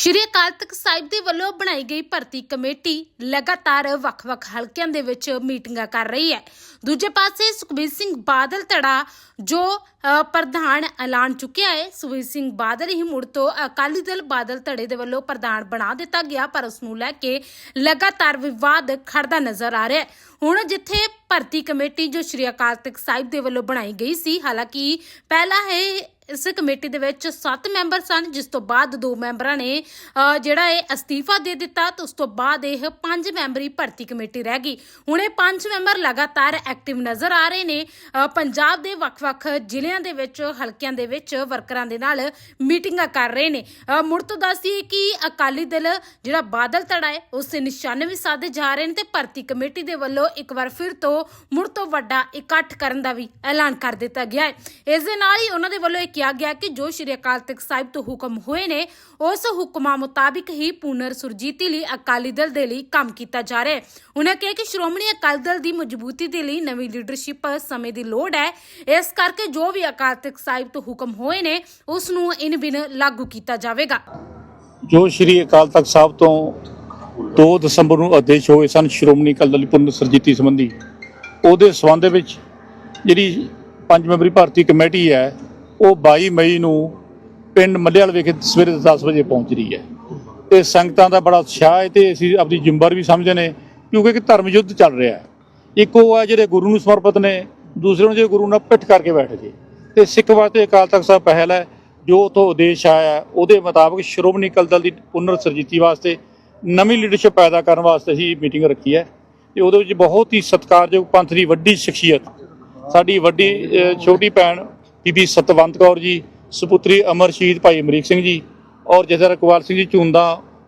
ਸ਼੍ਰੀ ਅਕਾਲ ਤਖਤ ਸਾਹਿਬ ਦੇ ਵੱਲੋਂ ਬਣਾਈ ਗਈ ਭਰਤੀ ਕਮੇਟੀ ਲਗਾਤਾਰ ਵੱਖ-ਵੱਖ ਹਲਕਿਆਂ ਦੇ ਵਿੱਚ ਮੀਟਿੰਗਾਂ ਕਰ ਰਹੀ ਹੈ। ਦੂਜੇ ਪਾਸੇ ਸੁਖਬੀਰ ਸਿੰਘ ਬਾਦਲ ਧੜਾ ਜੋ ਪ੍ਰਧਾਨ ਐਲਾਨ ਚੁੱਕਿਆ ਹੈ, ਸੁਖਬੀਰ ਸਿੰਘ ਬਾਦਲ ਹੀ ਮੁੜ ਤੋਂ ਅਕਾਲੀ ਦਲ ਬਾਦਲ ਧੜੇ ਦੇ ਵੱਲੋਂ ਪ੍ਰਧਾਨ ਬਣਾ ਦਿੱਤਾ ਗਿਆ, ਪਰ ਉਸ ਨੂੰ ਲੈ ਕੇ ਲਗਾਤਾਰ ਵਿਵਾਦ ਖੜਦਾ ਨਜ਼ਰ ਆ ਰਿਹਾ ਹੈ। ਹੁਣ ਜਿੱਥੇ ਭਰਤੀ ਕਮੇਟੀ ਜੋ ਸ਼੍ਰੀ ਅਕਾਲ ਤਖਤ ਸਾਹਿਬ ਦੇ ਵੱਲੋਂ ਬਣਾਈ ਗਈ ਸੀ, ਹਾਲਾਂਕਿ ਪਹਿਲਾਂ ਇਹ ਇਸ ਕਮੇਟੀ ਦੇ ਵਿੱਚ 7 ਮੈਂਬਰ ਸਨ, ਜਿਸ ਤੋਂ ਬਾਅਦ ਦੋ ਮੈਂਬਰਾਂ ਨੇ ਜਿਹੜਾ ਇਹ ਅਸਤੀਫਾ ਦੇ ਦਿੱਤਾ ਤੇ ਉਸ ਤੋਂ ਬਾਅਦ ਇਹ 5 ਮੈਂਬਰੀ ਭਰਤੀ ਕਮੇਟੀ ਰਹਿ ਗਈ। ਹੁਣ ਇਹ 5 ਮੈਂਬਰ ਲਗਾਤਾਰ ਐਕਟਿਵ ਨਜ਼ਰ ਆ ਰਹੇ ਨੇ। ਪੰਜਾਬ ਦੇ ਵੱਖ-ਵੱਖ ਜ਼ਿਲ੍ਹਿਆਂ ਦੇ ਵਿੱਚ, ਹਲਕਿਆਂ ਦੇ ਵਿੱਚ ਵਰਕਰਾਂ ਦੇ ਨਾਲ ਮੀਟਿੰਗਾਂ ਕਰ ਰਹੇ ਨੇ। ਮੁੜ ਤੋਂ ਦੱਸਦੀ ਕਿ ਅਕਾਲੀ ਦਲ ਜਿਹੜਾ ਬਾਦਲ ਧੜਾ ਹੈ, ਉਸ ਦੇ ਨਿਸ਼ਾਨੇ ਵੀ ਸਾਧੇ ਜਾ ਰਹੇ ਨੇ ਤੇ ਭਰਤੀ ਕਮੇਟੀ ਦੇ ਵੱਲੋਂ ਇੱਕ ਵਾਰ ਫਿਰ ਤੋਂ ਮੁੜ ਤੋਂ ਵੱਡਾ ਇਕੱਠ ਕਰਨ ਦਾ ਵੀ ਐਲਾਨ ਕਰ ਦਿੱਤਾ ਗਿਆ ਹੈ। ਇਸ ਦੇ ਨਾਲ ਹੀ ਉਹਨਾਂ ਦੇ ਵੱਲੋਂ ਇੱਕ ਕਿਹਾ ਗਿਆ ਕਿ ਜੋ ਸ਼੍ਰੀ ਅਕਾਲ ਤਖਤ ਸਾਹਿਬ ਤੋਂ ਹੁਕਮ ਹੋਏ ਨੇ, ਉਸ ਹੁਕਮਾਂ ਮੁਤਾਬਿਕ ਹੀ ਪੁਨਰ ਸੁਰਜੀਤੀ ਲਈ ਅਕਾਲੀ ਦਲ ਦੇ ਲਈ ਕੰਮ ਕੀਤਾ ਜਾ ਰਿਹਾ ਹੈ। ਉਹਨਾਂ ਕਿਹਾ ਕਿ ਸ਼੍ਰੋਮਣੀ ਅਕਾਲੀ ਦਲ ਦੀ ਮਜ਼ਬੂਤੀ ਦੇ ਲਈ ਨਵੀਂ ਲੀਡਰਸ਼ਿਪ ਸਮੇਂ ਦੀ ਲੋੜ ਹੈ। ਇਸ ਕਰਕੇ ਜੋ ਵੀ ਅਕਾਲ ਤਖਤ ਸਾਹਿਬ ਤੋਂ ਹੁਕਮ ਹੋਏ ਨੇ, ਉਸ ਨੂੰ ਇਨ ਬਿਨ ਲਾਗੂ ਕੀਤਾ ਜਾਵੇਗਾ। ਜੋ ਸ਼੍ਰੀ ਅਕਾਲ ਤਖਤ ਸਾਹਿਬ ਤੋਂ 2 ਦਸੰਬਰ ਨੂੰ ਆਦੇਸ਼ ਹੋਏ ਸਨ ਸ਼੍ਰੋਮਣੀ ਅਕਾਲੀ ਦਲ ਪੁਨਰ ਸਰਜੀਤੀ ਸੰਬੰਧੀ, ਉਹਦੇ ਸਬੰਧ ਵਿੱਚ ਜਿਹੜੀ ਪੰਜ ਮੈਂਬਰੀ ਭਾਰਤੀ ਕਮੇਟੀ ਹੈ ਉਹ 22 ਮਈ ਨੂੰ ਪਿੰਡ ਮੱਲੇਵਾਲ ਵਿਖੇ ਸਵੇਰੇ 10 ਵਜੇ ਪਹੁੰਚ ਰਹੀ ਹੈ। ਤੇ ਸੰਗਤਾਂ ਦਾ ਬੜਾ ਉਤਸ਼ਾਹ ਹੈ ਤੇ ਅਸੀਂ ਆਪਣੀ ਜ਼ਿੰਮੇਵਾਰੀ ਵੀ ਸਮਝਦੇ ਨੇ, ਕਿਉਂਕਿ ਇੱਕ ਧਰਮ ਯੁੱਧ ਚੱਲ ਰਿਹਾ ਹੈ। ਇੱਕ ਉਹ ਹੈ ਜਿਹੜੇ ਗੁਰੂ ਨੂੰ ਸਮਰਪਿਤ ਨੇ, ਦੂਸਰੇ ਨੂੰ ਜਿਹੜੇ ਗੁਰੂ ਨਾਲ ਪਿੱਠ ਕਰਕੇ ਬੈਠ ਗਏ ਤੇ ਸਿੱਖ ਵਾਸਤੇ ਅਕਾਲ ਤਖਤ ਸਾਹਿਬ ਪਹਿਲ ਹੈ, ਜੋ ਤੋਂ ਉਦੇਸ਼ ਆਇਆ ਉਹਦੇ ਮੁਤਾਬਕ ਸ਼੍ਰੋਮਣੀ ਅਕਾਲੀ ਦਲ ਦੀ ਪੁਨਰ ਸਰਜੀਤੀ ਵਾਸਤੇ, ਨਵੀਂ ਲੀਡਰਸ਼ਿਪ ਪੈਦਾ ਕਰਨ ਵਾਸਤੇ ਅਸੀਂ ਮੀਟਿੰਗ ਰੱਖੀ ਹੈ। ਤੇ ਉਹਦੇ ਵਿੱਚ ਬਹੁਤ ਹੀ ਸਤਿਕਾਰਯੋਗ ਪੰਥ ਦੀ ਵੱਡੀ ਸ਼ਖਸੀਅਤ, ਸਾਡੀ ਵੱਡੀ ਛੋਟੀ ਭੈਣ ਬੀਬੀ ਸਤਵੰਤ ਕੌਰ ਜੀ ਸੁਪੁੱਤਰੀ ਅਮਰ ਸ਼ਹੀਦ ਭਾਈ ਅਮਰੀਕ ਸਿੰਘ ਜੀ ਔਰ ਜਥੇਦਾਰ ਕੁਵਾਲ ਸਿੰਘ ਜੀ ਝੁੰਦਾ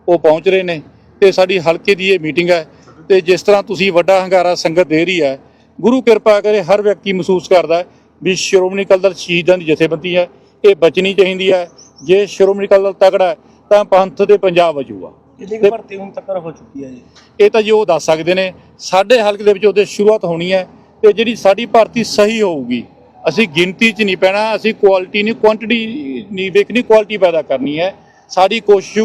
ਉਹ ਪਹੁੰਚ ਰਹੇ ਨੇ ਤੇ ਸਾਡੀ ਹਲਕੇ ਦੀ ਇਹ ਮੀਟਿੰਗ ਹੈ ਤੇ ਜਿਸ ਤਰ੍ਹਾਂ ਤੁਸੀਂ ਵੱਡਾ ਹੰਗਾਰਾ ਸੰਗਤ ਦੇ ਰਹੀ ਹੈ ਗੁਰੂ ਕਿਰਪਾ ਕਰੇ ਹਰ ਵਿਅਕਤੀ ਮਹਿਸੂਸ ਕਰਦਾ ਹੈ ਵੀ ਸ਼੍ਰੋਮਣੀ ਅਕਾਲੀ ਦਲ ਸ਼ਹੀਦਾਂ ਦੀ ਜਥੇਬੰਦੀ ਹੈ ਇਹ ਬਚਣੀ ਚਾਹੀਦੀ ਹੈ ਜੇ ਸ਼੍ਰੋਮਣੀ ਅਕਾਲੀ ਦਲ ਤਕੜਾ ਹੈ ਤਾਂ ਪੰਥ ਤੇ ਪੰਜਾਬ ਵਜੂਗਾ ਕਿੰਨੀ ਭਰਤੀ ਹੁਣ ਤੱਕ ਹੋ ਚੁੱਕੀ ਹੈ ਜੀ? ਇਹ ਤਾਂ ਜੀ ਉਹ ਦੱਸ ਸਕਦੇ ਨੇ ਸਾਡੇ ਹਲਕੇ ਦੇ ਵਿੱਚ ਉਹਦੇ ਸ਼ੁਰੂਆਤ ਹੋਣੀ ਹੈ ਤੇ ਜਿਹੜੀ ਸਾਡੀ ਭਰਤੀ ਸਹੀ ਹੋਊਗੀ ਅਸੀਂ ਗਿਣਤੀ 'ਚ ਨਹੀਂ ਪੈਣਾ ਅਸੀਂ ਕੁਆਲਿਟੀ ਨਹੀਂ ਕੁਆਂਟੀਟੀ ਨਹੀਂ ਵੇਖਣੀ ਕੁਆਲਿਟੀ ਪੈਦਾ ਕਰਨੀ ਹੈ। ਸਾਡੀ ਕੋਸ਼ਿਸ਼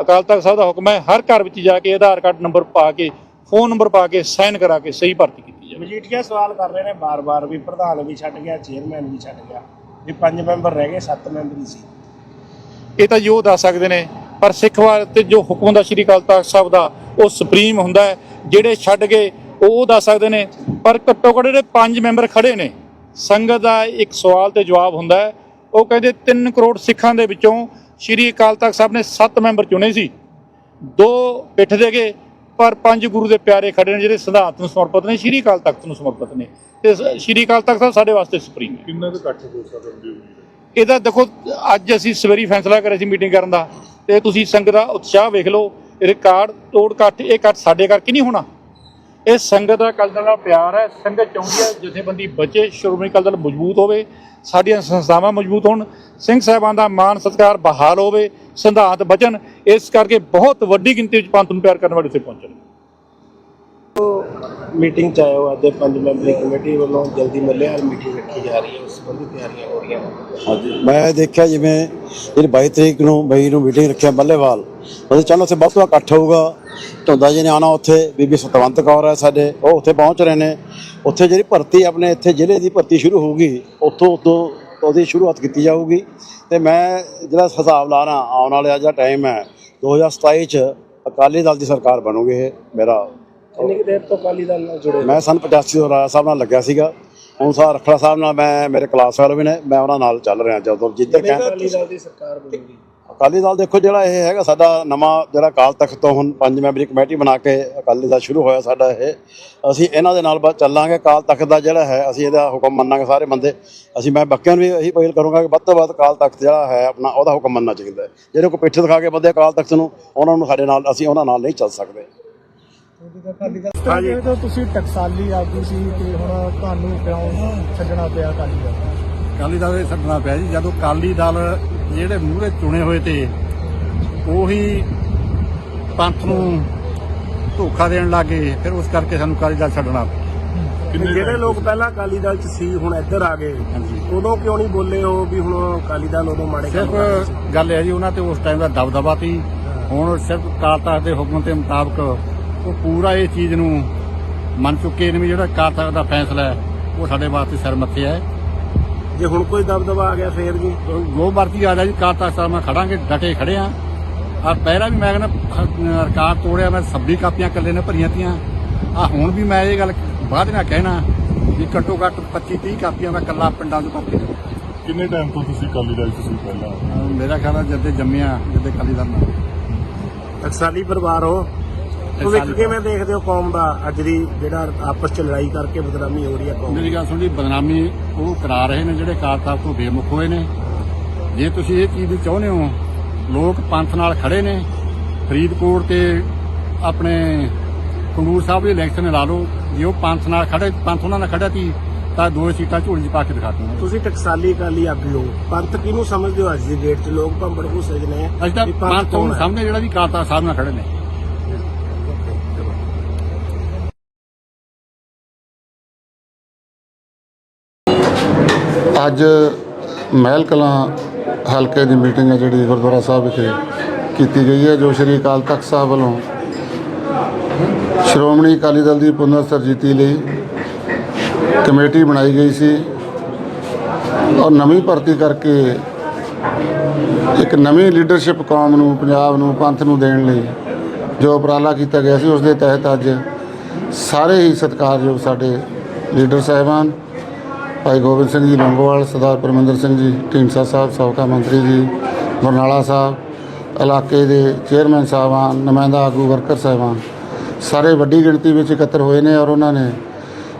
ਅਕਾਲ ਤਖਤ ਸਾਹਿਬ ਦਾ ਹੁਕਮ ਹੈ ਹਰ ਘਰ ਵਿੱਚ ਜਾ ਕੇ ਆਧਾਰ ਕਾਰਡ ਨੰਬਰ ਪਾ ਕੇ ਫੋਨ ਨੰਬਰ ਪਾ ਕੇ ਸਾਈਨ ਕਰਾ ਕੇ ਸਹੀ ਭਰਤੀ ਕੀਤੀ ਜਾਵੇ। ਮਜੀਠੀਆ ਸਵਾਲ ਕਰ ਰਹੇ ਨੇ ਬਾਰ-ਬਾਰ ਵੀ ਪ੍ਰਧਾਨ ਵੀ ਛੱਡ ਗਿਆ ਚੇਅਰਮੈਨ ਵੀ ਛੱਡ ਗਿਆ ਵੀ ਪੰਜ ਮੈਂਬਰ ਰਹਿ ਗਏ ਸੱਤ ਮੈਂਬਰ ਹੀ ਸੀ। ਇਹ ਤਾਂ ਜੋ ਦੱਸ ਸਕਦੇ ਨੇ ਪਰ ਸਿੱਖ ਵਾਸਤੇ ਜੋ ਹੁਕਮ ਹੁੰਦਾ ਸ਼੍ਰੀ ਅਕਾਲ ਤਖਤ ਸਾਹਿਬ ਦਾ ਉਹ ਸੁਪਰੀਮ ਹੁੰਦਾ ਹੈ ਜਿਹੜੇ ਛੱਡ ਗਏ ਉਹ ਉਹ ਦੱਸ ਸਕਦੇ ਨੇ ਪਰ ਘੱਟੋ ਘੱਟ ਜਿਹੜੇ ਪੰਜ ਮੈਂਬਰ ਖੜੇ ਨੇ ਸੰਗਤ ਦਾ ਇੱਕ ਸਵਾਲ ਤੇ ਜਵਾਬ ਹੁੰਦਾ ਹੈ। ਉਹ ਕਹਿੰਦੇ 3 ਕਰੋੜ ਸਿੱਖਾਂ ਦੇ ਵਿੱਚੋਂ ਸ਼੍ਰੀ ਅਕਾਲ ਤਖਤ ਸਾਹਿਬ ਨੇ 7 ਮੈਂਬਰ ਚੁਣੇ ਸੀ। ਦੋ ਪਿੱਠ ਦੇ ਗਏ ਪਰ ਪੰਜ ਗੁਰੂ ਦੇ ਪਿਆਰੇ ਖੜੇ ਨੇ ਜਿਹੜੇ ਸਿਧਾਂਤ ਨੂੰ ਸਮਰਪਿਤ ਨੇ ਸ਼੍ਰੀ ਅਕਾਲ ਤਖਤ ਨੂੰ ਸਮਰਪਿਤ ਨੇ। ਤੇ ਸ਼੍ਰੀ ਅਕਾਲ ਤਖਤ ਸਾਹਿਬ ਸਾਡੇ ਵਾਸਤੇ ਸੁਪਰੀਮ ਹੈ। ਕਿੰਨਾ ਕੁ ਇਕੱਠ ਹੋ ਸਕਦਾ ਇਹਦਾ ਦੇਖੋ ਅੱਜ ਅਸੀਂ ਸਵੇਰੀ ਫੈਸਲਾ ਕਰਿਆ ਸੀ ਮੀਟਿੰਗ ਕਰਨ ਦਾ ਤੇ ਤੁਸੀਂ ਸੰਗਤ ਦਾ ਉਤਸ਼ਾਹ ਵੇਖ ਲਓ ਰਿਕਾਰਡ ਤੋੜ ਕੱਟ ਇਹ ਕੱਟ ਸਾਡੇ ਕਰਕੇ ਨਹੀਂ ਹੋਣਾ। ਇਹ ਸੰਗਤ ਦਾ ਕਲਦਰ ਨਾਲ ਪਿਆਰ ਹੈ, ਸੰਗਤ ਚਾਹੁੰਦੀ ਹੈ ਜਥੇਬੰਦੀ ਬਚੇ, ਸ਼੍ਰੋਮਣੀ ਅਕਾਲੀ ਦਲ ਮਜ਼ਬੂਤ ਹੋਵੇ, ਸਾਡੀਆਂ ਸੰਸਥਾਵਾਂ ਮਜ਼ਬੂਤ ਹੋਣ, ਸਿੰਘ ਸਾਹਿਬਾਨ ਦਾ ਮਾਨ ਸਤਿਕਾਰ ਬਹਾਲ ਹੋਵੇ, ਸਿਧਾਂਤ ਬਚਨ, ਇਸ ਕਰਕੇ ਬਹੁਤ ਵੱਡੀ ਗਿਣਤੀ ਵਿੱਚ ਪੰਥ ਨੂੰ ਪਿਆਰ ਕਰਨ ਵਾਲੇ ਇੱਥੇ ਪਹੁੰਚਣ। ਮੀਟਿੰਗ ਚ ਆਏ ਹੋ ਅੱਜ ਪੰਜ ਮੈਂਬਰੀ ਕਮੇਟੀ ਵੱਲੋਂ ਜਲਦੀ ਮੱਲੇਵਾਲ ਮੀਟਿੰਗ ਰੱਖੀ ਜਾ ਰਹੀ ਹੈ, ਉਸ ਸੰਬੰਧੀ ਤਿਆਰੀਆਂ ਹੋ ਰਹੀਆਂ ਹਾਂਜੀ ਮੈਂ ਦੇਖਿਆ ਜਿਵੇਂ ਜਿਹੜੀ 22 ਤਰੀਕ ਨੂੰ ਮਈ ਨੂੰ ਮੀਟਿੰਗ ਰੱਖਿਆ ਮੱਲੇਵਾਲ ਉਹਦੇ ਚੱਲ ਉੱਥੇ ਬਹੁਤ ਵੱਡਾ ਇਕੱਠ ਹੋਊਗਾ। ਧੁੰਦਾ ਜੀ ਨੇ ਆਣਾ ਉੱਥੇ, ਬੀਬੀ ਸਤਵੰਤ ਕੌਰ ਹੈ ਸਾਡੇ, ਉਹ ਉੱਥੇ ਪਹੁੰਚ ਰਹੇ ਨੇ। ਉੱਥੇ ਜਿਹੜੀ ਭਰਤੀ ਆਪਣੇ, ਇੱਥੇ ਜ਼ਿਲ੍ਹੇ ਦੀ ਭਰਤੀ ਸ਼ੁਰੂ ਹੋਊਗੀ, ਉੱਥੋਂ ਤੋਂ ਉਹਦੀ ਸ਼ੁਰੂਆਤ ਕੀਤੀ ਜਾਊਗੀ। ਤੇ ਮੈਂ ਜਿਹੜਾ ਹਿਸਾਬ ਲਾ ਰਹਾ, ਆਉਣ ਵਾਲਾ ਜਿਹੜਾ ਟਾਈਮ ਹੈ 2027 ਚ ਅਕਾਲੀ ਦਲ ਦੀ ਸਰਕਾਰ ਬਣੂਗੀ ਇਹ, ਮੇਰਾ ਕਿੰਨੀ ਕੁ ਦੇਰ ਤੋਂ ਅਕਾਲੀ ਦਲ ਨਾਲ ਜੁੜੇ? ਮੈਂ ਸਨ 85 ਤੋਂ ਰਾਜਾ ਸਾਹਿਬ ਨਾਲ ਲੱਗਿਆ ਸੀਗਾ। ਹੁਣ ਸਾਰ ਰਖੜਾ ਸਾਹਿਬ ਨਾਲ ਮੈਂ ਮੇਰੇ ਕਲਾਸ ਫੈਲੋ ਵੀ ਨੇ ਮੈਂ ਉਹਨਾਂ ਨਾਲ ਚੱਲ ਰਿਹਾ ਜਦੋਂ ਜਿੱਧਰ ਕਿੰਨੇ ਕਹਿ ਕੁ ਅਕਾਲੀ ਦਲ ਦੀ ਸਰਕਾਰ ਬਣੂਗੀ? ਅਕਾਲੀ ਦਲ ਦੇਖੋ ਜਿਹੜਾ ਇਹ ਹੈਗਾ ਸਾਡਾ ਨਵਾਂ ਜਿਹੜਾ ਅਕਾਲ ਤਖਤ ਤੋਂ ਹੁਣ ਪੰਜ ਮੈਂਬਰੀ ਕਮੇਟੀ ਬਣਾ ਕੇ ਅਕਾਲੀ ਦਲ ਸ਼ੁਰੂ ਹੋਇਆ ਸਾਡਾ ਇਹ। ਅਸੀਂ ਇਹਨਾਂ ਦੇ ਨਾਲ ਬਸ ਚੱਲਾਂਗੇ ਅਕਾਲ ਤਖਤ ਦਾ ਜਿਹੜਾ ਹੈ ਅਸੀਂ ਇਹਦਾ ਹੁਕਮ ਮੰਨਾਂਗੇ ਸਾਰੇ ਬੰਦੇ। ਅਸੀਂ ਮੈਂ ਬਾਕੀਆਂ ਨੂੰ ਵੀ ਇਹੀ ਅਪੀਲ ਕਰੂੰਗਾ ਕਿ ਵੱਧ ਤੋਂ ਵੱਧ ਅਕਾਲ ਤਖਤ ਜਿਹੜਾ ਹੈ ਆਪਣਾ ਉਹਦਾ ਹੁਕਮ ਮੰਨਣਾ ਚਾਹੀਦਾ ਹੈ। ਜਿਹੜੇ ਕੋਈ ਪਿੱਠ ਦਿਖਾ ਕੇ ਬੰਦੇ ਅਕਾਲ ਤਖਤ ਨੂੰ ਉਹਨਾਂ ਨੂੰ ਸਾਡੇ ਨਾਲ ਅਸੀਂ ਉਹਨਾਂ ਨਾਲ ਨਹੀਂ ਚੱਲ ਸਕਦੇ। ਹਾਂਜੀ। ਤਾਂ ਤੁਸੀਂ ਟਕਸਾਲੀ ਆਗੂ ਸੀ ਤੇ ਹੁਣ ਤੁਹਾਨੂੰ ਕਿਉਂ ਛੱਡਣਾ ਪਿਆ ਅਕਾਲੀ ਦਲ? ਅਕਾਲੀ ਦਲ ਇਹ ਛੱਡਣਾ ਪਿਆ ਜੀ। ਜਦੋਂ ਅਕਾਲੀ ਦਲ ਜਿਹੜੇ ਮੂਹਰੇ ਚੁਣੇ ਹੋਏ ਤੇ ਉਹੀ ਪੰਥ ਨੂੰ ਧੋਖਾ ਦੇਣ ਲੱਗੇ ਫਿਰ ਉਸ ਕਰਕੇ ਸਾਨੂੰ ਅਕਾਲੀ ਦਲ ਛੱਡਣਾ। ਪਿਆ ਜਿਹੜੇ ਲੋਕ ਪਹਿਲਾਂ ਅਕਾਲੀ ਦਲ ਚ ਸੀ ਹੁਣ ਇੱਧਰ ਆ ਗਏ। ਉਦੋਂ ਕਿਉਂ ਨਹੀਂ ਬੋਲੇ ਹੋ ਵੀ ਹੁਣ ਅਕਾਲੀ ਦਲ ਉਦੋਂ ਮਾੜੇ ਕੰਮ ਸਿਰਫ ਗੱਲ ਹੈ ਜੀ ਉਹਨਾਂ ਤੇ ਉਸ ਟਾਈਮ ਦਾ ਦਬਦਬਾ ਸੀ। ਹੁਣ ਸਿਰਫ ਅਕਾਲ ਤਖਤ ਦੇ ਹੁਕਮ ਦੇ ਮੁਤਾਬਕ ਉਹ ਪੂਰਾ ਇਹ ਚੀਜ਼ ਨੂੰ ਮੰਨ ਚੁੱਕੇ ਨੇ ਵੀ ਜਿਹੜਾ ਤਖਤ ਦਾ ਫੈਸਲਾ ਹੈ ਉਹ ਸਾਡੇ ਵਾਸਤੇ ਸਿਰ ਮੱਥੇ ਹੈ। ਜੇ ਹੁਣ ਕੋਈ ਦਬਦਬਾ ਆ ਗਿਆ ਫੇਰ ਜੀ? ਜੋ ਮਰਜ਼ੀ ਆ ਜਾ ਜੀ ਤਖਤ ਸਾਹਿਬ ਨਾਲ ਖੜਾਂਗੇ ਡਟੇ ਖੜੇ ਆ। ਆ ਪਹਿਲਾਂ ਵੀ ਮੈਂ ਕਹਿੰਦਾ ਰਿਕਾਰਡ ਤੋੜਿਆ ਮੈਂ 26 ਕਾਪੀਆਂ ਇਕੱਲੇ ਨੇ ਭਰੀਆਂ ਤੀਆਂ। ਆ ਹੁਣ ਵੀ ਮੈਂ ਇਹ ਗੱਲ ਬਾਅਦ ਨਾਲ ਕਹਿਣਾ ਵੀ ਘੱਟੋ ਘੱਟ 25 30 ਕਾਪੀਆਂ ਮੈਂ ਇਕੱਲਾ ਪਿੰਡਾਂ ਤੋਂ ਕਾਪੀ ਕਿੰਨੇ ਟਾਈਮ ਤੋਂ ਤੁਸੀਂ ਅਕਾਲੀ ਦਲ 'ਚ ਸੀ ਪਹਿਲਾਂ? ਮੇਰਾ ਖਿਆਲ ਜਦ ਦੇ ਜੰਮਿਆ ਜਦ ਦੇ ਕਾਲੀ ਦਾ ਟਕਸਾਲੀ ਪਰਿਵਾਰ ਹੋ। ਭਵਿੱਖ ਕਿਵੇਂ ਦੇਖਦੇ ਹੋ ਕੌਮ ਦਾ ਅੱਜ ਦੀ ਜਿਹੜਾ ਆਪਸ ਚ ਲੜਾਈ ਕਰਕੇ ਬਦਨਾਮੀ ਹੋ ਰਹੀ ਹੈ ਕੌਮ? ਮੇਰੀ ਗੱਲ ਸੁਣ ਜੀ ਬਦਨਾਮੀ ਉਹ ਕਰਾ ਰਹੇ ਨੇ ਜਿਹੜੇ ਤਖਤ ਤੋਂ ਬੇਮੁਖ ਹੋਏ ਨੇ। ਜੇ ਤੁਸੀਂ ਇਹ ਚੀਜ਼ ਦੀ ਚਾਹੁੰਦੇ ਹੋ ਲੋਕ ਪੰਥ ਨਾਲ ਖੜੇ ਨੇ ਫਰੀਦਕੋਟ ਤੇ ਆਪਣੇ ਕੰਗੂਰ ਸਾਹਿਬ ਦੇ ਇਲੈਕਸ਼ਨ ਲਾ ਲਓ ਜੇ ਉਹ ਪੰਥ ਨਾਲ ਖੜੇ ਪੰਥ ਉਹਨਾਂ ਨਾਲ ਖੜਿਆ ਸੀ ਤਾਂ ਦੋ ਸੀਟਾਂ ਝੋਲੀ 'ਚ ਪਾ ਕੇ ਦਿਖਾਤੀਆਂ ਤੁਸੀਂ ਟਕਸਾਲੀ ਅਕਾਲੀ ਆਗੂ ਹੋ ਪੰਥ ਕਿਹਨੂੰ ਸਮਝਦੇ ਹੋ ਅੱਜ ਦੀ ਡੇਟ 'ਚ? ਲੋਕ ਭੰਬੜ ਚ ਨੇ ਅਸੀਂ ਤਾਂ ਪੰਥ ਨੂੰ? ਸਾਹਮਣੇ ਜਿਹੜਾ ਵੀ ਤਖਤ ਸਾਹਿਬ ਨਾਲ ਖੜੇ ਨੇ। ਅੱਜ ਮਹਿਲ ਕਲਾਂ ਹਲਕੇ ਦੀ ਮੀਟਿੰਗ ਹੈ ਜਿਹੜੀ ਗੁਰਦੁਆਰਾ ਸਾਹਿਬ ਵਿਖੇ ਕੀਤੀ ਗਈ ਹੈ, ਜੋ ਸ਼੍ਰੀ ਅਕਾਲ ਤਖਤ ਸਾਹਿਬ ਵੱਲੋਂ ਸ਼੍ਰੋਮਣੀ ਅਕਾਲੀ ਦਲ ਦੀ ਪੁਨਰ ਸਰਜੀਤੀ ਲਈ ਕਮੇਟੀ ਬਣਾਈ ਗਈ ਸੀ ਔਰ ਨਵੀਂ ਭਰਤੀ ਕਰਕੇ ਇੱਕ ਨਵੀਂ ਲੀਡਰਸ਼ਿਪ ਕੌਮ ਨੂੰ, ਪੰਜਾਬ ਨੂੰ, ਪੰਥ ਨੂੰ ਦੇਣ ਲਈ ਜੋ ਉਪਰਾਲਾ ਕੀਤਾ ਗਿਆ ਸੀ, ਉਸ ਦੇ ਤਹਿਤ ਅੱਜ ਸਾਰੇ ਹੀ ਸਤਿਕਾਰਯੋਗ ਸਾਡੇ ਲੀਡਰ ਸਾਹਿਬਾਨ ਭਾਈ ਗੋਬਿੰਦ ਸਿੰਘ ਜੀ ਲੰਗੋਵਾਲ, ਸਰਦਾਰ ਪਰਮਿੰਦਰ ਸਿੰਘ ਜੀ, ਢੀਂਡਸਾ ਸਾਹਿਬ, ਸਾਬਕਾ ਮੰਤਰੀ ਜੀ, ਬਰਨਾਲਾ ਸਾਹਿਬ, ਇਲਾਕੇ ਦੇ ਚੇਅਰਮੈਨ ਸਾਹਿਬਾਨ, ਨੁਮਾਇੰਦਾ ਆਗੂ, ਵਰਕਰ ਸਾਹਿਬਾਨ, ਸਾਰੇ ਵੱਡੀ ਗਿਣਤੀ ਵਿੱਚ ਇਕੱਤਰ ਹੋਏ ਨੇ ਔਰ ਉਹਨਾਂ ਨੇ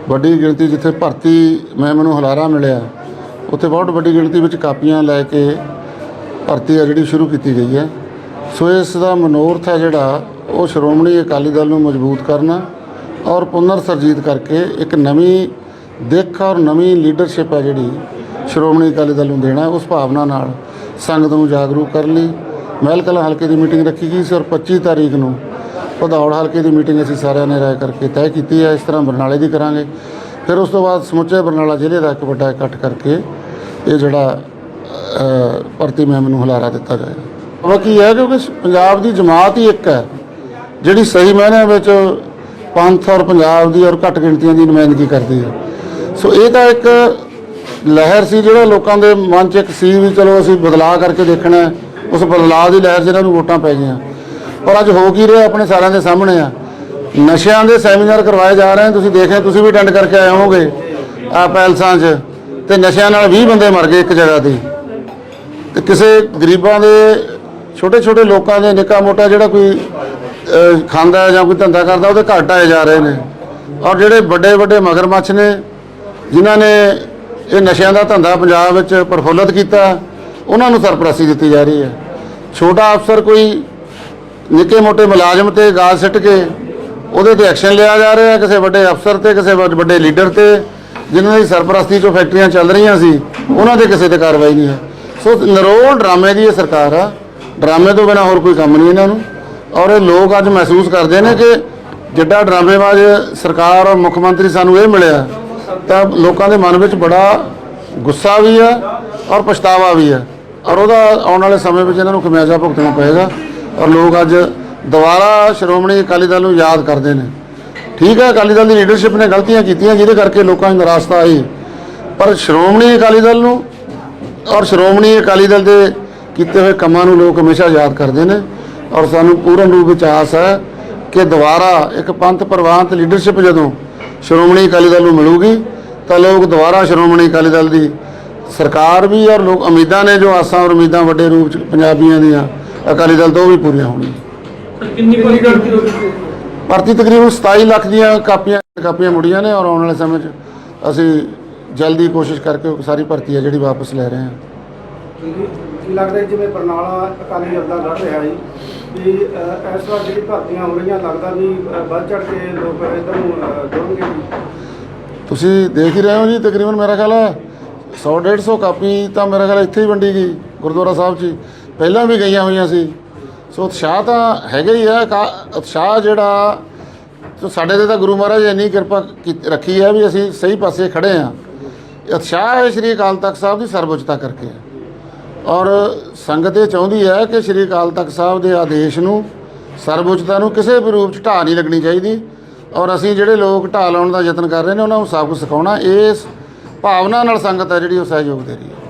ਵੱਡੀ ਗਿਣਤੀ ਜਿੱਥੇ ਭਰਤੀ ਮੈਂ ਮੈਨੂੰ ਹੁਲਾਰਾ ਮਿਲਿਆ, ਉੱਥੇ ਬਹੁਤ ਵੱਡੀ ਗਿਣਤੀ ਵਿੱਚ ਕਾਪੀਆਂ ਲੈ ਕੇ ਭਰਤੀ ਆ ਜਿਹੜੀ ਸ਼ੁਰੂ ਕੀਤੀ ਗਈ ਹੈ। ਸੋ ਇਸ ਦਾ ਮਨੋਰਥ ਹੈ ਜਿਹੜਾ, ਉਹ ਸ਼੍ਰੋਮਣੀ ਅਕਾਲੀ ਦਲ ਨੂੰ ਮਜ਼ਬੂਤ ਕਰਨਾ ਔਰ ਪੁਨਰ ਸਰਜੀਤ ਕਰਕੇ ਇੱਕ ਨਵੀਂ ਦਿੱਖ ਔਰ ਨਵੀਂ ਲੀਡਰਸ਼ਿਪ ਹੈ ਜਿਹੜੀ ਸ਼੍ਰੋਮਣੀ ਅਕਾਲੀ ਦਲ ਨੂੰ ਦੇਣਾ ਉਸ ਭਾਵਨਾ ਨਾਲ ਸੰਗਤ ਨੂੰ ਜਾਗਰੂਕ ਕਰਨ ਲਈ। ਮਹਿਲ ਕਲਾਂ ਹਲਕੇ ਦੀ ਮੀਟਿੰਗ ਰੱਖੀ ਗਈ ਸੀ ਔਰ 25 ਤਾਰੀਖ ਨੂੰ ਭਦੌੜ ਹਲਕੇ ਦੀ ਮੀਟਿੰਗ ਅਸੀਂ ਸਾਰਿਆਂ ਨੇ ਰਾਏ ਕਰਕੇ ਤੈਅ ਕੀਤੀ ਹੈ, ਇਸ ਤਰ੍ਹਾਂ ਬਰਨਾਲੇ ਦੀ ਕਰਾਂਗੇ। ਫਿਰ ਉਸ ਤੋਂ ਬਾਅਦ ਸਮੁੱਚੇ ਬਰਨਾਲਾ ਜ਼ਿਲ੍ਹੇ ਦਾ ਇੱਕ ਵੱਡਾ ਇਕੱਠ ਕਰਕੇ ਇਹ ਜਿਹੜਾ ਭਰਤੀ ਮਹਿਮ ਨੂੰ ਹਲਾਰਾ ਦਿੱਤਾ ਜਾਏਗਾ। ਬਾਕੀ ਇਹ ਹੈ, ਕਿਉਂਕਿ ਪੰਜਾਬ ਦੀ ਜਮਾਤ ਹੀ ਇੱਕ ਹੈ, ਜਿਹੜੀ ਸਹੀ ਮਾਇਨਿਆਂ ਵਿੱਚ ਪੰਥ ਔਰ ਪੰਜਾਬ ਦੀ ਔਰ ਘੱਟ ਗਿਣਤੀਆਂ ਦੀ ਨੁਮਾਇੰਦਗੀ ਕਰਦੀ ਹੈ। ਸੋ ਇਹ ਤਾਂ ਇੱਕ ਲਹਿਰ ਸੀ ਜਿਹੜਾ ਲੋਕਾਂ ਦੇ ਮਨ 'ਚ ਇੱਕ ਸੀ ਵੀ ਚਲੋ ਅਸੀਂ ਬਦਲਾਅ ਕਰਕੇ ਦੇਖਣਾ ਉਸ ਬਦਲਾਅ ਦੀ ਲਹਿਰ 'ਚ ਇਹਨਾਂ ਨੂੰ ਵੋਟਾਂ ਪੈ ਗਈਆਂ। ਪਰ ਅੱਜ ਹੋ ਕੀ ਰਿਹਾ ਆਪਣੇ ਸਾਰਿਆਂ ਦੇ ਸਾਹਮਣੇ ਆ। ਨਸ਼ਿਆਂ ਦੇ ਸੈਮੀਨਾਰ ਕਰਵਾਏ ਜਾ ਰਹੇ ਤੁਸੀਂ ਦੇਖਿਆ, ਤੁਸੀਂ ਵੀ ਅਟੈਂਡ ਕਰਕੇ ਆਏ ਹੋਵੋਗੇ ਆ ਪੈਲਸਾਂ 'ਚ। ਤੇ ਨਸ਼ਿਆਂ ਨਾਲ 20 ਬੰਦੇ ਮਰ ਗਏ ਇੱਕ ਜਗ੍ਹਾ ਤੇ। ਤੇ ਕਿਸੇ ਗਰੀਬਾਂ ਦੇ ਛੋਟੇ ਛੋਟੇ ਲੋਕਾਂ ਦੇ ਨਿੱਕਾ ਮੋਟਾ ਜਿਹੜਾ ਕੋਈ ਖਾਂਦਾ ਜਾਂ ਕੋਈ ਧੰਦਾ ਕਰਦਾ, ਉਹਦੇ ਘਰ ਆਏ ਜਾ ਰਹੇ ਨੇ। ਔਰ ਜਿਹੜੇ ਵੱਡੇ ਵੱਡੇ ਮਗਰਮੱਛ ਨੇ ਜਿਨ੍ਹਾਂ ਨੇ ਇਹ ਨਸ਼ਿਆਂ ਦਾ ਧੰਦਾ ਪੰਜਾਬ ਵਿੱਚ ਪ੍ਰਫੁੱਲਤ ਕੀਤਾ, ਉਹਨਾਂ ਨੂੰ ਸਰਪ੍ਰਸਤੀ ਦਿੱਤੀ ਜਾ ਰਹੀ ਹੈ। ਛੋਟਾ ਅਫਸਰ ਕੋਈ ਨਿੱਕੇ ਮੋਟੇ ਮੁਲਾਜ਼ਮ ਤੇ ਗਾਲ ਸਿੱਟ ਕੇ ਉਹਦੇ ਤੇ ਐਕਸ਼ਨ ਲਿਆ ਜਾ ਰਿਹਾ ਕਿਸੇ ਵੱਡੇ ਅਫਸਰ ਤੇ, ਕਿਸੇ ਵੱਡ- ਵੱਡੇ ਲੀਡਰ ਤੇ, ਜਿਨ੍ਹਾਂ ਦੀ ਸਰਪ੍ਰਸਤੀ 'ਚੋਂ ਫੈਕਟਰੀਆਂ ਚੱਲ ਰਹੀਆਂ ਸੀ, ਉਹਨਾਂ ਤੇ ਕਿਸੇ ਤੇ ਕਾਰਵਾਈ ਨਹੀਂ ਹੈ। ਸੋ ਨਰੋਲ ਡਰਾਮੇ ਦੀ ਇਹ ਸਰਕਾਰ ਆ। ਡਰਾਮੇ ਤੋਂ ਬਿਨਾ ਹੋਰ ਕੋਈ ਕੰਮ ਨਹੀਂ ਇਹਨਾਂ ਨੂੰ। ਔਰ ਇਹ ਲੋਕ ਅੱਜ ਮਹਿਸੂਸ ਕਰਦੇ ਨੇ ਕਿ ਜਿੱਡਾ ਡਰਾਮੇਬਾਜ਼ ਸਰਕਾਰ ਔਰ ਮੁੱਖ ਮੰਤਰੀ ਸਾਨੂੰ ਇਹ ਮਿਲਿਆ ਤਾਂ ਲੋਕਾਂ ਦੇ ਮਨ ਵਿੱਚ ਬੜਾ ਗੁੱਸਾ ਵੀ ਹੈ ਔਰ ਪਛਤਾਵਾ ਵੀ ਹੈ ਔਰ ਉਹਦਾ ਆਉਣ ਵਾਲੇ ਸਮੇਂ ਵਿੱਚ ਇਹਨਾਂ ਨੂੰ ਖਮਿਆਜ਼ਾ ਭੁਗਤਣਾ ਪਏਗਾ। ਔਰ ਲੋਕ ਅੱਜ ਦੁਬਾਰਾ ਸ਼੍ਰੋਮਣੀ ਅਕਾਲੀ ਦਲ ਨੂੰ ਯਾਦ ਕਰਦੇ ਨੇ। ਠੀਕ ਹੈ, ਅਕਾਲੀ ਦਲ ਦੀ ਲੀਡਰਸ਼ਿਪ ਨੇ ਗਲਤੀਆਂ ਕੀਤੀਆਂ, ਜਿਹਦੇ ਕਰਕੇ ਲੋਕਾਂ ਦੀ ਨਿਰਾਸ਼ਤਾ ਆਈ। ਪਰ ਸ਼੍ਰੋਮਣੀ ਅਕਾਲੀ ਦਲ ਨੂੰ ਔਰ ਸ਼੍ਰੋਮਣੀ ਅਕਾਲੀ ਦਲ ਦੇ ਕੀਤੇ ਹੋਏ ਕੰਮਾਂ ਨੂੰ ਲੋਕ ਹਮੇਸ਼ਾ ਯਾਦ ਕਰਦੇ ਨੇ। ਔਰ ਸਾਨੂੰ ਪੂਰਨ ਰੂਪ ਵਿੱਚ ਆਸ ਹੈ ਕਿ ਦੁਬਾਰਾ ਇੱਕ ਪੰਥ ਪ੍ਰਵਾਨਤ ਲੀਡਰਸ਼ਿਪ ਜਦੋਂ ਸ਼੍ਰੋਮਣੀ ਅਕਾਲੀ ਦਲ ਨੂੰ ਮਿਲੂਗੀ ਤਾਂ ਲੋਕ ਦੁਬਾਰਾ ਸ਼੍ਰੋਮਣੀ ਅਕਾਲੀ ਦਲ ਦੀ ਸਰਕਾਰ ਵੀ ਔਰ ਲੋਕ ਉਮੀਦਾਂ ਨੇ ਜੋ ਆਸਾਂ ਔਰ ਉਮੀਦਾਂ ਵੱਡੇ ਰੂਪ ਚ ਪੰਜਾਬੀਆਂ ਦੀਆਂ ਅਕਾਲੀ ਦਲ ਤੋਂ ਵੀ ਪੂਰੀਆਂ ਹੋਣਗੀਆਂ। ਭਰਤੀ ਤਕਰੀਬਨ 27 ਲੱਖ ਦੀਆਂ ਕਾਪੀਆਂ ਕਾਪੀਆਂ ਮੁੜੀਆਂ ਨੇ ਔਰ ਆਉਣ ਵਾਲੇ ਸਮੇਂ 'ਚ ਅਸੀਂ ਜਲਦੀ ਕੋਸ਼ਿਸ਼ ਕਰਕੇ ਉਹ ਸਾਰੀ ਭਰਤੀ ਹੈ ਜਿਹੜੀ ਵਾਪਸ ਲੈ ਰਹੇ ਹਾਂ। ਕੀ ਲੱਗਦਾ ਜਿਵੇਂ ਬਰਨਾਲਾ ਅਕਾਲੀ ਦਲ ਦਾ ਲੜ ਰਿਹਾ ਜੀ? ਵੀ ਅਹ, ਇਸ ਵਾਰ ਜਿਹੜੀ ਭਰਤੀਆਂ ਹੋ ਰਹੀਆਂ ਲੱਗਦਾ ਵੀ ਅਹ, ਵੱਧ ਚੜ ਕੇ ਲੋਕ ਇਧਰ ਨੂੰ ਅਹ, ਜੁੜਨਗੇ ਜੀ। ਤੁਸੀਂ ਦੇਖ ਹੀ ਰਹੇ ਹੋ ਜੀ ਤਕਰੀਬਨ ਮੇਰਾ ਖਿਆਲ ਹੈ 100 150 ਕਾਪੀ ਤਾਂ ਮੇਰਾ ਖਿਆਲ ਹੈ ਇੱਥੇ ਹੀ ਵੰਡੀ ਗਈ ਗੁਰਦੁਆਰਾ ਸਾਹਿਬ 'ਚ ਹੀ। ਪਹਿਲਾਂ ਵੀ ਗਈਆਂ ਹੋਈਆਂ ਸੀ। ਸੋ ਉਤਸ਼ਾਹ ਤਾਂ ਹੈਗਾ ਹੀ ਹੈ ਕਾ- ਉਤਸ਼ਾਹ ਜਿਹੜਾ ਸੋ ਸਾਡੇ ਤੇ ਤਾਂ ਗੁਰੂ ਮਹਾਰਾਜ ਨੇ ਇੰਨੀ ਕਿਰਪਾ ਕੀਤੀ- ਰੱਖੀ ਹੈ ਵੀ ਅਸੀਂ ਸਹੀ ਪਾਸੇ ਖੜੇ ਆ ਉਤਸ਼ਾਹ ਹੈ ਸ਼੍ਰੀ ਅਕਾਲ ਤਖਤ ਸਾਹਿਬ ਦੀ ਸਰਵਉੱਚਤਾ ਕਰਕੇ। ਹੈ ਔਰ ਸੰਗਤ ਇਹ ਚਾਹੁੰਦੀ ਹੈ ਕਿ ਸ੍ਰੀ ਅਕਾਲ ਤਖਤ ਸਾਹਿਬ ਦੇ ਆਦੇਸ਼ ਨੂੰ ਸਰਵਉੱਚਤਾ ਨੂੰ ਕਿਸੇ ਵੀ ਰੂਪ 'ਚ ਢਾਹ ਨਹੀਂ ਲੱਗਣੀ ਚਾਹੀਦੀ। ਔਰ ਅਸੀਂ ਜਿਹੜੇ ਲੋਕ ਢਾਹ ਲਾਉਣ ਦਾ ਯਤਨ ਕਰ ਰਹੇ ਨੇ, ਉਹਨਾਂ ਨੂੰ ਸਭ ਸਬਕ ਸਿਖਾਉਣਾ, ਇਸ ਭਾਵਨਾ ਨਾਲ ਸੰਗਤ ਹੈ ਜਿਹੜੀ ਉਹ ਸਹਿਯੋਗ ਦੇ ਰਹੀ ਹੈ।